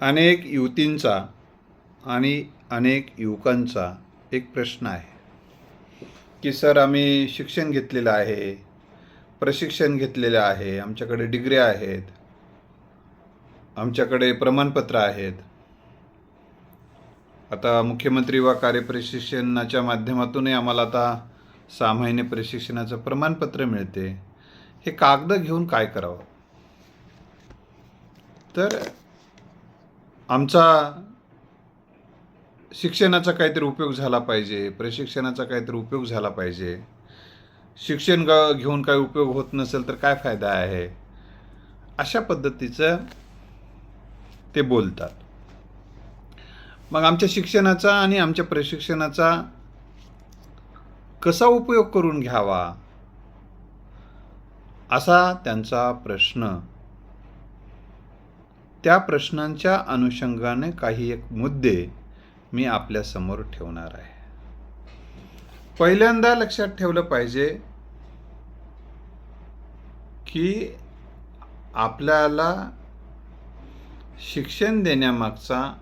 अनेक युवतींचा आणि अनेक युवकांचा एक प्रश्न आहे की सर आम्ही शिक्षण घेतलेलं आहे प्रशिक्षण घेतलेलं आहे आमच्याकडे डिग्री आहेत आमच्याकडे प्रमाणपत्र आहेत. आता मुख्यमंत्री वा कार्यप्रशिक्षणाच्या माध्यमातूनही आम्हाला आता सहा महिने प्रशिक्षणाचं प्रमाणपत्र मिळते. हे कागद घेऊन काय करावं? तर आमचा शिक्षणाचा काहीतरी उपयोग झाला पाहिजे प्रशिक्षणाचा काहीतरी उपयोग झाला पाहिजे. शिक्षण ग घेऊन काही उपयोग होत नसेल तर काय फायदा आहे? अशा पद्धतीचं ते बोलतात. मग आमच्या शिक्षणाचा आणि आमच्या प्रशिक्षणाचा कसा उपयोग करून घ्यावा? असा त्यांचा प्रश्न. त्या प्रश्नांच्या अनुषंगाने काही एक मुद्दे मी आपल्यासमोर ठेवणार आहे. पहिल्यांदा लक्षात ठेवलं पाहिजे की आपल्याला शिक्षण देण्यामागचा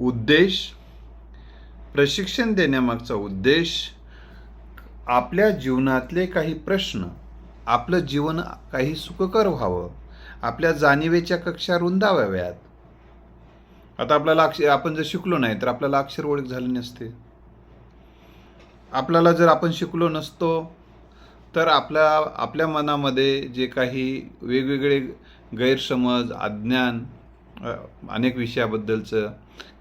उद्देश प्रशिक्षण देण्यामागचा उद्देश आपल्या जीवनातले काही प्रश्न आपलं जीवन काही सुखकर व्हावं. आपल्या जाणीवेच्या कक्षा रुंदाव्याव्यात आता आपल्याला अक्ष आपण जर शिकलो नाही तर आपल्याला अक्षर ओळख झाली नसते. आपल्याला जर आपण शिकलो नसतो तर आपल्या आपल्या मनामध्ये जे काही वेगवेगळे गैरसमज अज्ञान अनेक विषयाबद्दलचं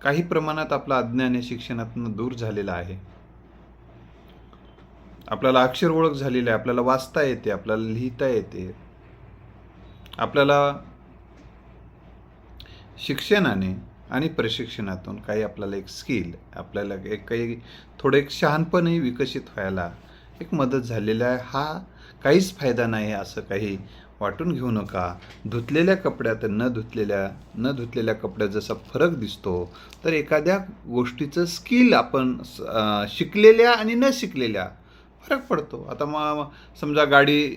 काही प्रमाणात आपलं अज्ञान हे शिक्षणातून दूर झालेलं आहे. आपल्याला अक्षर ओळख झालेली आहे आपल्याला वाचता येते आपल्याला लिहिता येते. आपल्याला शिक्षणाने आणि प्रशिक्षणातून काही आपल्याला एक स्किल आपल्याला एक काही थोडं एक शहाणपणही विकसित व्हायला एक मदत झालेला आहे. हा काहीच फायदा नाही असं काही वाटून घेऊ नका. धुतलेल्या कपड्यात न धुतलेल्या न धुतलेल्या कपड्यात जसा फरक दिसतो तर एखाद्या गोष्टीचं स्किल आपण शिकलेल्या आणि न शिकलेल्या फरक पडतो. आता मग समजा गाडी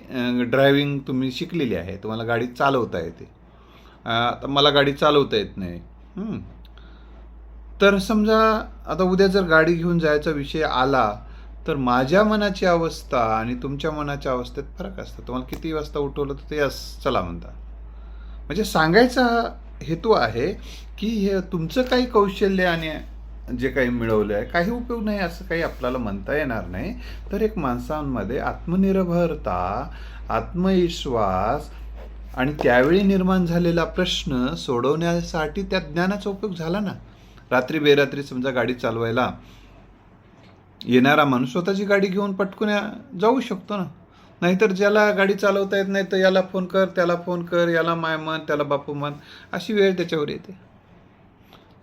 ड्रायव्हिंग तुम्ही शिकलेली आहे तुम्हाला गाडी चालवता येते. आता मला गाडी चालवता येत नाही. तर समजा आता उद्या जर गाडी घेऊन जायचा विषय आला तर माझ्या मनाची अवस्था आणि तुमच्या मनाच्या अवस्थेत फरक असतो. तुम्हाला किती वाजता उठवलं तर ते यस चला म्हणता. म्हणजे सांगायचा हेतू आहे की हे तुमचं काही कौशल्य आणि जे काही मिळवलं आहे काही उपयोग नाही असं काही आपल्याला म्हणता येणार नाही. तर एक माणसांमध्ये आत्मनिर्भरता आत्मविश्वास आणि त्यावेळी निर्माण झालेला प्रश्न सोडवण्यासाठी त्या ज्ञानाचा उपयोग झाला ना? रात्री बेरात्री समजा गाडी चालवायला येणारा माणूस स्वतःची गाडी घेऊन पटकून जाऊ शकतो ना? नाहीतर ज्याला गाडी चालवता येत नाही तर याला फोन कर त्याला फोन कर याला माय म्हण त्याला बापू मन अशी वेळ त्याच्यावर येते.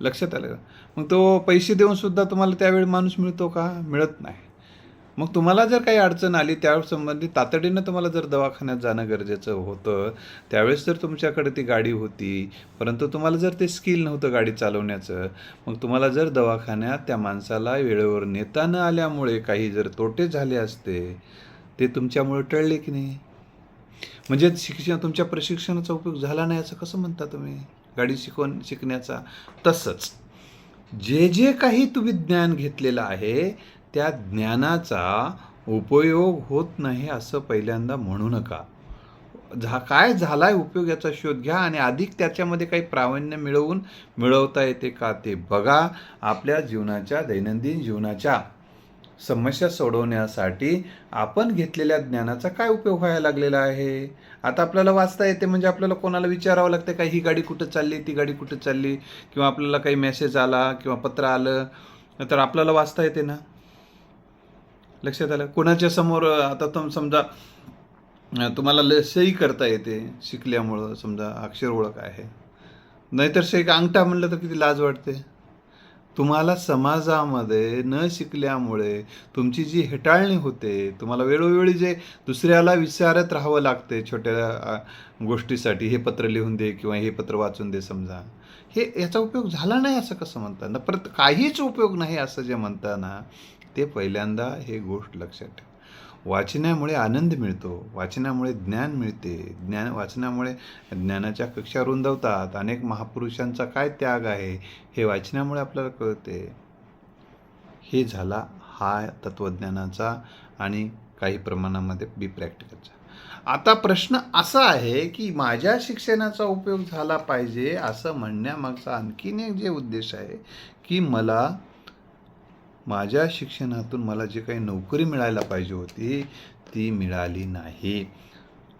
लक्षात आलं का? मग तो पैसे देऊन सुद्धा तुम्हाला त्यावेळी माणूस मिळतो का? मिळत नाही. मग तुम्हाला जर काही अडचण आली त्या संबंधित तातडीनं तुम्हाला जर दवाखान्यात जाणं गरजेचं होतं त्यावेळेस जर तुमच्याकडे ती गाडी होती. परंतु तुम्हाला जर ते स्किल नव्हतं गाडी चालवण्याचं मग तुम्हाला जर दवाखान्यात त्या माणसाला वेळेवर नेता न आल्यामुळे काही जर तोटे झाले असते ते तुमच्यामुळे टळले की नाही? म्हणजे शिक्षण तुमच्या प्रशिक्षणाचा उपयोग झाला नाही असं कसं म्हणता तुम्ही? गाडी शिकून शिकण्याचा. तसंच जे जे काही तुम्ही ज्ञान घेतलेलं आहे त्या ज्ञानाचा उपयोग होत नाही असं पहिल्यांदा म्हणू नका. झा काय झाला आहे उपयोग याचा शोध घ्या आणि अधिक त्याच्यामध्ये काही प्रावीण्य मिळवून मिळवता येते का ते बघा. आपल्या जीवनाच्या दैनंदिन जीवनाच्या समस्या सोडवण्यासाठी आपण घेतलेल्या ज्ञानाचा काय उपयोग व्हायला लागलेला आहे? आता आपल्याला वाचता येते म्हणजे आपल्याला कोणाला विचारावं लागतं का ही गाडी कुठं चालली? ती गाडी कुठं चालली? किंवा आपल्याला काही मेसेज आला किंवा पत्र आलं तर आपल्याला वाचता येते ना? लक्षात आलं? कोणाच्या समोर आता तुम समजा तुम्हाला लसही सही करता येते शिकल्यामुळं समजा अक्षर ओळख आहे. नाहीतर सही अंगठा म्हणलं तर किती लाज वाटते? तुम्हाला समाजामध्ये न शिकल्यामुळे तुमची जी हेटाळणी होते तुम्हाला वेळोवेळी जे दुसऱ्याला विचारत राहावं लागते छोट्या गोष्टीसाठी हे पत्र लिहून दे किंवा हे पत्र वाचून दे समजा हे याचा उपयोग झाला नाही असं कसं म्हणता ना परत काहीच उपयोग नाही असं जे म्हणताना ते पहिल्यांदा हे गोष्ट लक्षात ठेवा. वाचनामुळे आनंद मिळतो वाचनामुळे ज्ञान मिळते ज्ञान वाचनामुळे ज्ञानाच्या कक्षा रुंदवतात. अनेक महापुरुषांचा काय त्याग आहे हे वाचनामुळे आपल्याला कळते. हे झाला हा तत्त्वज्ञानाचा आणि काही प्रमाणामध्ये बी प्रॅक्टिकलचा. आता प्रश्न असा आहे की माझ्या शिक्षणाचा उपयोग झाला पाहिजे असं म्हणण्यामागचा आणखीन एक जे उद्देश आहे की मला माझ्या शिक्षणातून मला जे काही नोकरी मिळायला पाहिजे होती ती मिळाली नाही.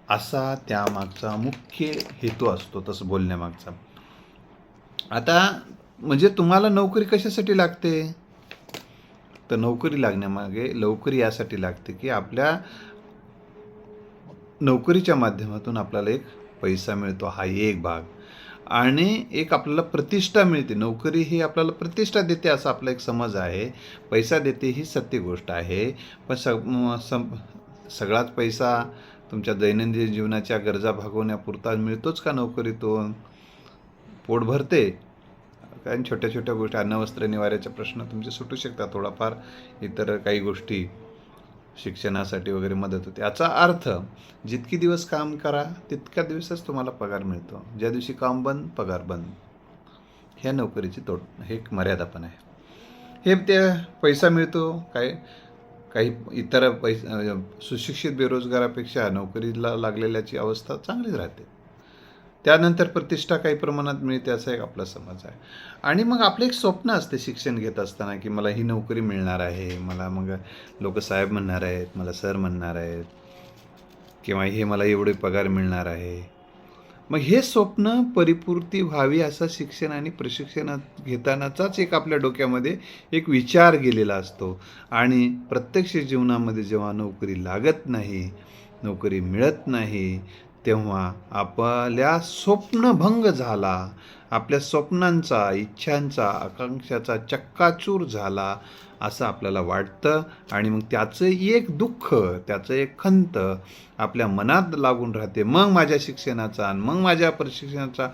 असा त्यामागचा मुख्य हेतू असतो तसं बोलण्यामागचा. आता म्हणजे तुम्हाला नोकरी कशासाठी लागते? तर नोकरी लागण्यामागे नोकरी यासाठी लागते की आपल्या नोकरीच्या माध्यमातून आपल्याला एक पैसा मिळतो. हा एक भाग. आणि एक आपल्याला प्रतिष्ठा मिळते. नोकरी ही आपल्याला प्रतिष्ठा देते असा आपला एक समज आहे. पैसा देते ही सत्य गोष्ट आहे. पण सग सम सगळाच पैसा तुमच्या दैनंदिन जीवनाच्या गरजा भागवण्यापुरता मिळतोच का नोकरीतून? पोट भरते. कारण छोट्या छोट्या गोष्टी अन्न वस्त्र प्रश्न तुमचे सुटू शकतात थोडाफार. इतर काही गोष्टी शिक्षणासाठी वगैरे मदत होते. याचा अर्थ जितकी दिवस काम करा तितक्या दिवसच तुम्हाला पगार मिळतो. ज्या दिवशी काम बंद पगार बंद. ह्या नोकरीची तोड हे एक मर्यादा पण आहे. हे त्या पैसा मिळतो काय काही इतर पैसा सुशिक्षित बेरोजगारापेक्षा नोकरीला लागलेल्याची अवस्था चांगलीच राहते. त्यानंतर प्रतिष्ठा काही प्रमाणात मिळते असा एक आपला समज आहे. आणि मग आपलं एक स्वप्न असते शिक्षण घेत असताना की मला ही नोकरी मिळणार आहे मला मग लोक साहेब म्हणणार आहेत मला सर म्हणणार आहेत किंवा हे मला एवढे पगार मिळणार आहे. मग हे स्वप्न परिपूर्ती व्हावी असा शिक्षण आणि प्रशिक्षण घेतानाचाच एक आपल्या डोक्यामध्ये एक विचार गेलेला असतो. आणि प्रत्यक्ष जीवनामध्ये जेव्हा नोकरी लागत नाही नोकरी मिळत नाही तेव्हा आपल्या स्वप्नभंग झाला. आपल्या स्वप्नांचा इच्छांचा आकांक्षाचा चक्काचूर झाला असं आपल्याला वाटतं आणि मग त्याचं एक दुःख त्याचं एक खंत आपल्या मनात लागून राहते. मग माझ्या शिक्षणाचा आणि मग माझ्या प्रशिक्षणाचा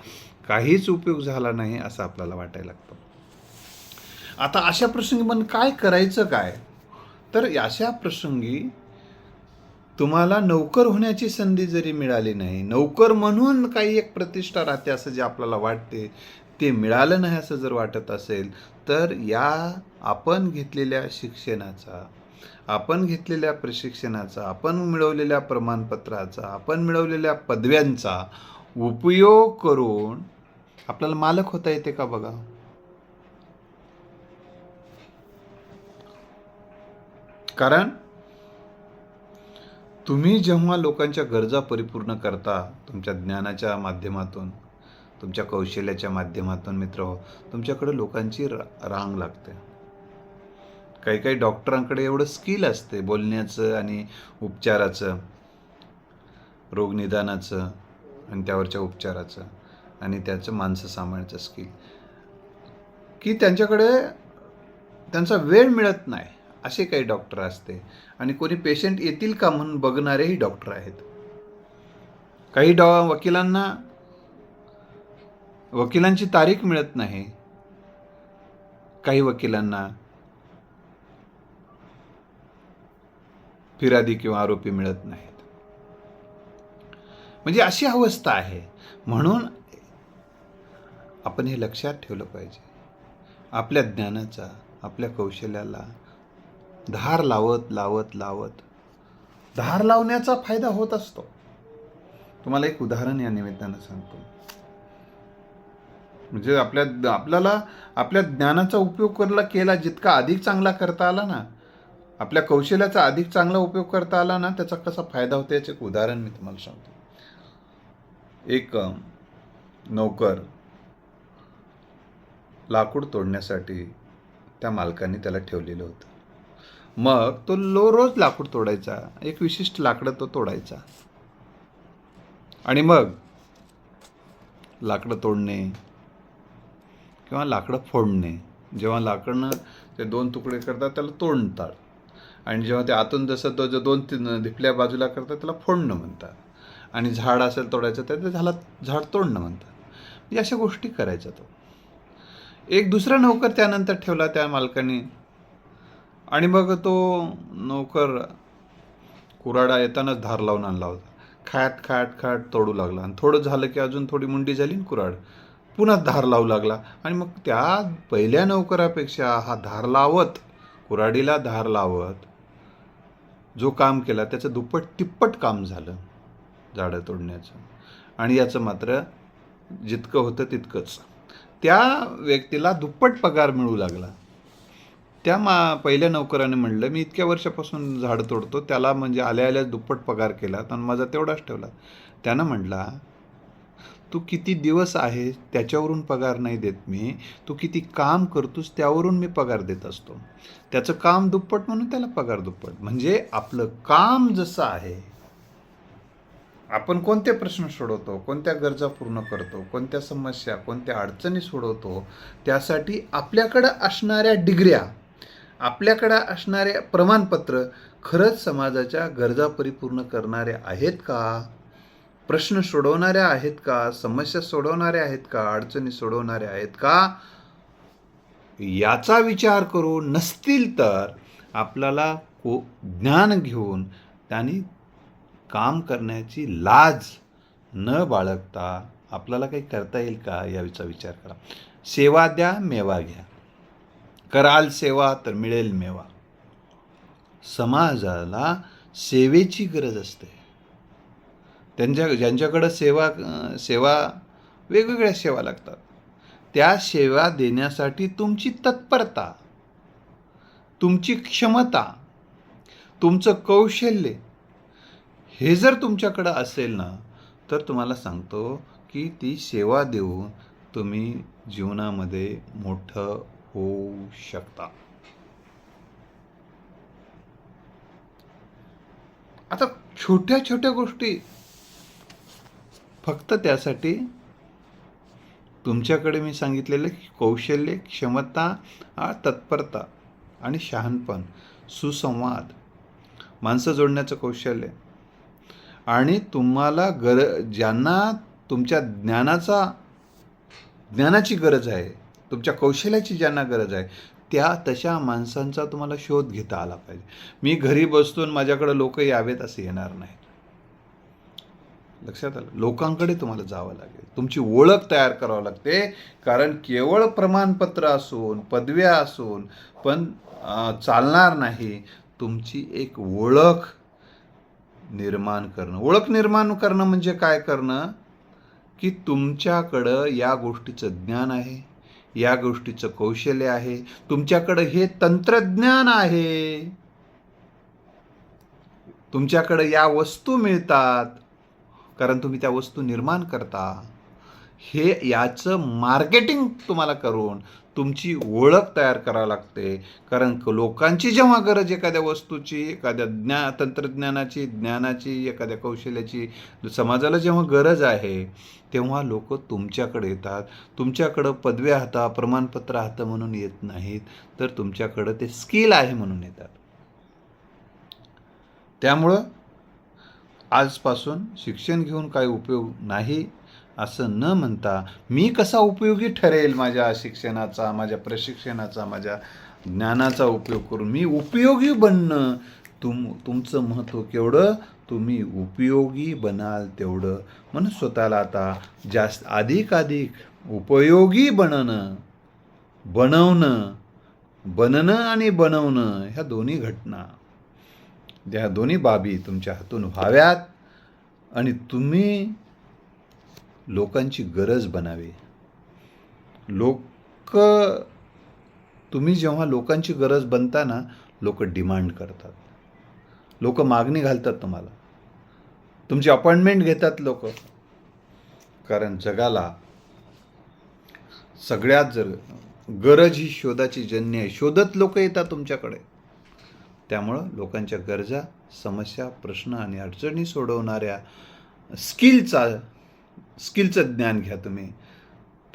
काहीच उपयोग झाला नाही असं आपल्याला वाटायला लागतं. आता अशा प्रसंगी पण काय करायचं काय? तर अशा प्रसंगी तुम्हाला नोकर होण्याची संधी जरी मिळाली नाही नोकर म्हणून काही एक प्रतिष्ठा राहते असं जे आपल्याला वाटते ते मिळालं नाही असं जर वाटत असेल तर या आपण घेतलेल्या शिक्षणाचा आपण घेतलेल्या प्रशिक्षणाचा आपण मिळवलेल्या प्रमाणपत्राचा आपण मिळवलेल्या पदव्यांचा उपयोग करून आपल्याला मालक होता येते का बघा? कारण तुम्ही जेव्हा लोकांच्या गरजा परिपूर्ण करता तुमच्या ज्ञानाच्या माध्यमातून तुमच्या कौशल्याच्या माध्यमातून मित्र हो तुमच्याकडे लोकांची रांग लागते. काही काही डॉक्टरांकडे एवढं स्किल असते बोलण्याचं आणि उपचाराचं रोगनिदानाचं आणि त्यावरच्या उपचाराचं आणि त्याचं माणसं सांभाळण्याचं स्किल. की त्यांच्याकडे त्यांचा वेळ मिळत नाही. असे काही डॉक्टर असते. आणि कोणी पेशंट येतील का म्हणून बघणारेही डॉक्टर आहेत. काही डॉ वकिलांना वकिलांची तारीख मिळत नाही. काही वकिलांना फिरादी किंवा आरोपी मिळत नाहीत. म्हणजे अशी अवस्था आहे. म्हणून आपण हे लक्षात ठेवलं पाहिजे. आपल्या ज्ञानाचा आपल्या कौशल्याला धार लावत लावत लावत. धार लावण्याचा फायदा होत असतो. तुम्हाला एक उदाहरण या निमित्तानं सांगतो. म्हणजे आपल्या आपल्याला आपल्या ज्ञानाचा उपयोग करला केला जितका अधिक चांगला करता आला ना आपल्या कौशल्याचा अधिक चांगला उपयोग करता आला ना त्याचा कसा फायदा होतो याचं एक उदाहरण मी तुम्हाला सांगतो. एक नोकर नौकर लाकूड तोडण्यासाठी त्या मालकाने त्याला ठेवलेलं होतं. मग तो लो रोज लाकूड तोडायचा. एक विशिष्ट लाकडं तो तोडायचा. आणि मग लाकडं तोडणे किंवा लाकडं फोडणे. जेव्हा लाकडं ते दोन तुकडे करतात त्याला तोडतात. आणि जेव्हा ते आतून जसं तो जो दोन तीन धिपल्या बाजूला करतात त्याला फोडणं म्हणतात. आणि झाड असेल तोडायचं तर ते झाला झाड तोडणं म्हणतात. म्हणजे अशा गोष्टी करायचा तो. एक दुसरा नोकर त्यानंतर ठेवला त्या मालकाने. आणि मग तो नोकर कुराडा येतानाच धार लावून आणला होता. खाट खाट खाट तोडू लागला. आणि थोडं झालं की अजून थोडी मुंडी झाली ना कुराड पुन्हा धार लावू लागला. आणि मग त्या पहिल्या नोकरापेक्षा हा धार लावत कुराडीला धार लावत जो काम केला त्याचं दुप्पट तिप्पट काम झालं झाडं तोडण्याचं. आणि याचं मात्र जितकं होतं तितकंच. त्या व्यक्तीला दुप्पट पगार मिळू लागला. त्या मा पहिल्या नोकराने म्हणलं मी इतक्या वर्षापासून झाडं तोडतो त्याला म्हणजे आल्या आल्या दुप्पट पगार केला आणि माझा तेवढाच ठेवला. त्यानं म्हटला तू किती दिवस आहे त्याच्यावरून पगार नाही देत मी तू किती काम करतोस त्यावरून मी पगार देत असतो. त्याचं काम दुप्पट म्हणून त्याला पगार दुप्पट. म्हणजे आपलं काम जसं आहे आपण कोणते प्रश्न सोडवतो कोणत्या गरजा पूर्ण करतो कोणत्या समस्या कोणत्या अडचणी सोडवतो त्यासाठी आपल्याकडं असणाऱ्या डिग्र्या आपल्याकडं असणारे प्रमाणपत्र खरंच समाजाच्या गरजा परिपूर्ण करणारे आहेत का? प्रश्न सोडवणाऱ्या आहेत का? समस्या सोडवणाऱ्या आहेत का? अडचणी सोडवणाऱ्या आहेत का? याचा विचार करून नसतील तर आपल्याला को ज्ञान घेऊन त्यांनी काम करण्याची लाज न बाळगता आपल्याला काही करता येईल का याचा विचार करा. सेवा द्या मेवा घ्या. कराल सेवा तर मिळेल मेवा. समाजाला सेवेची गरज असते. त्यांच्या ज्यांच्याकडं सेवा सेवा वेगवेगळ्या सेवा लागतात. त्या सेवा देण्यासाठी तुमची तत्परता तुमची क्षमता तुमचं कौशल्य हे जर तुमच्याकडं असेल ना तर तुम्हाला सांगतो की ती सेवा देऊन तुम्ही जीवनामध्ये मोठं होऊ शकता. आता छोट्या छोट्या गोष्टी. फक्त त्यासाठी तुमच्याकडे मी सांगितलेले कौशल्य क्षमता तत्परता आणि शहाणपण सुसंवाद माणसं जोडण्याचं कौशल्य. आणि तुम्हाला गर ज्यांना तुमच्या ज्ञानाचा ज्ञानाची गरज आहे तुमच्या कौशल्याची ज्यांना गरज आहे त्या तशा माणसांचा तुम्हाला शोध घेता आला पाहिजे. मी घरी बसतो माझ्याकडं माझ्याकडे लोक यावेत असे येणार नाहीत. लक्षात आलं? लोकांकडे तुम्हाला जावं लागेल. तुमची ओळख तयार करावं लागते. कारण केवळ प्रमाणपत्र असून पदव्या असून पण चालणार नाही. तुमची एक ओळख निर्माण करणं. ओळख निर्माण करणं म्हणजे काय करणं? की तुमच्याकडं या गोष्टीचं ज्ञान आहे. या गोष्टीचं कौशल्य आहे. तुमच्याकडं हे तंत्रज्ञान आहे. तुमच्याकडं या वस्तू मिळतात. कारण तुम्ही त्या वस्तू निर्माण करता. हे याचं मार्केटिंग तुम्हाला करून तुमची ओळख तयार करावी लागते. कारण क- लोकांची जेव्हा गरज एखाद्या वस्तूची एखाद्या ज्ञा तंत्रज्ञानाची ज्ञानाची एखाद्या कौशल्याची समाजाला जेव्हा गरज आहे तेव्हा लोक तुमच्याकडे येतात. तुमच्याकडं पदव्या हाता प्रमाणपत्र हाता म्हणून येत नाहीत तर तुमच्याकडं ते स्किल आहे म्हणून येतात. त्यामुळं आजपासून शिक्षण घेऊन काही उपयोग नाही असं न म्हणता मी कसा उपयोगी ठरेल माझ्या शिक्षणाचा माझ्या प्रशिक्षणाचा माझ्या ज्ञानाचा उपयोग करून? मी उपयोगी बनणं तुम तुमचं महत्त्व केवढं? तुम्ही उपयोगी बनाल तेवढं. म्हणून स्वतःला आता जास्त अधिकाधिक उपयोगी बनणं बनवणं बनणं आणि बनवणं ह्या दोन्ही घटना ह्या दोन्ही बाबी तुमच्या हातून व्हाव्यात आणि तुम्ही लोकांची गरज बनावी. लोक तुम्ही जेव्हा लोकांची गरज बनता ना लोक डिमांड करतात. लोक मागणी घालतात तुम्हाला. तुमची अपॉइंटमेंट घेतात लोक. कारण जगाला सगळ्यात जर गरज ही शोधाची जन्य आहे. शोधत लोक येतात तुमच्याकडे. त्यामुळं लोकांच्या गरजा समस्या प्रश्न आणि अडचणी सोडवणाऱ्या स्किलचा स्किलचं ज्ञान घ्या तुम्ही.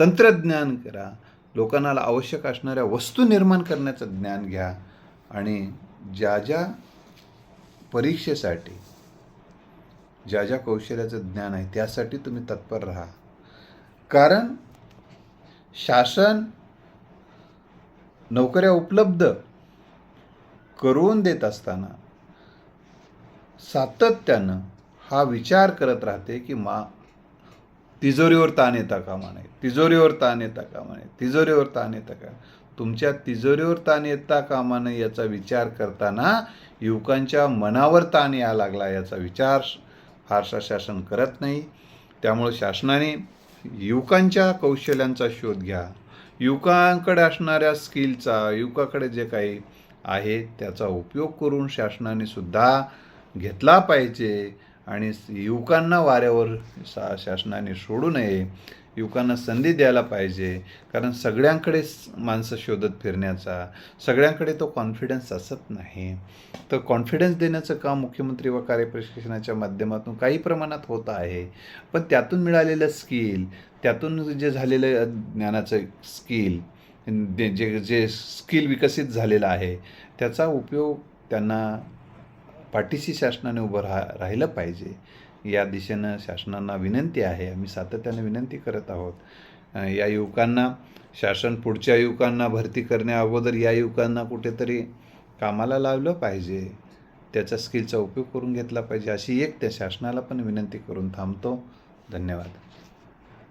तंत्रज्ञान करा. लोकांना आवश्यक असणाऱ्या वस्तू निर्माण करण्याचं ज्ञान घ्या. आणि ज्या ज्या परीक्षेसाठी ज्या ज्या कौशल्याचं ज्ञान आहे त्यासाठी तुम्ही तत्पर राहा. कारण शासन नोकऱ्या उपलब्ध करून देत असताना सातत्यानं हा विचार करत राहते की मा तिजोरीवर ताण येता कामा नये तिजोरीवर ताण येता कामा नये तिजोरीवर ताण येता का? तुमच्या तिजोरीवर ताण येता कामा नये याचा विचार करताना युवकांच्या मनावर ताण यायला लागला याचा विचार फारसा शासन करत नाही. त्यामुळे शासनाने युवकांच्या कौशल्यांचा शोध घ्या. युवकांकडे असणाऱ्या स्किलचा युवकाकडे जे काही आहे त्याचा उपयोग करून शासनाने सुद्धा घेतला पाहिजे. आणि युवकांना वाऱ्यावर सा शासनाने सोडू नये. युवकांना संधी द्यायला पाहिजे. कारण सगळ्यांकडेच माणसं शोधत फिरण्याचा सगळ्यांकडे तो कॉन्फिडन्स असत नाही. तर कॉन्फिडन्स देण्याचं काम मुख्यमंत्री व कार्यप्रशिक्षणाच्या माध्यमातून काही प्रमाणात होत आहे. पण त्यातून मिळालेलं स्किल त्यातून जे झालेलं ज्ञानाचं स्किल जे जे स्किल विकसित झालेलं आहे त्याचा उपयोग त्यांना पाठीशी शासनाने उभं राहा राहिलं पाहिजे. या दिशेनं शासनांना विनंती आहे. आम्ही सातत्याने विनंती करत आहोत. या युवकांना शासन पुढच्या युवकांना भरती करण्या अगोदर या युवकांना कुठेतरी कामाला लावलं पाहिजे. त्याच्या स्किलचा उपयोग करून घेतला पाहिजे अशी एक त्या शासनाला पण विनंती करून थांबतो. धन्यवाद.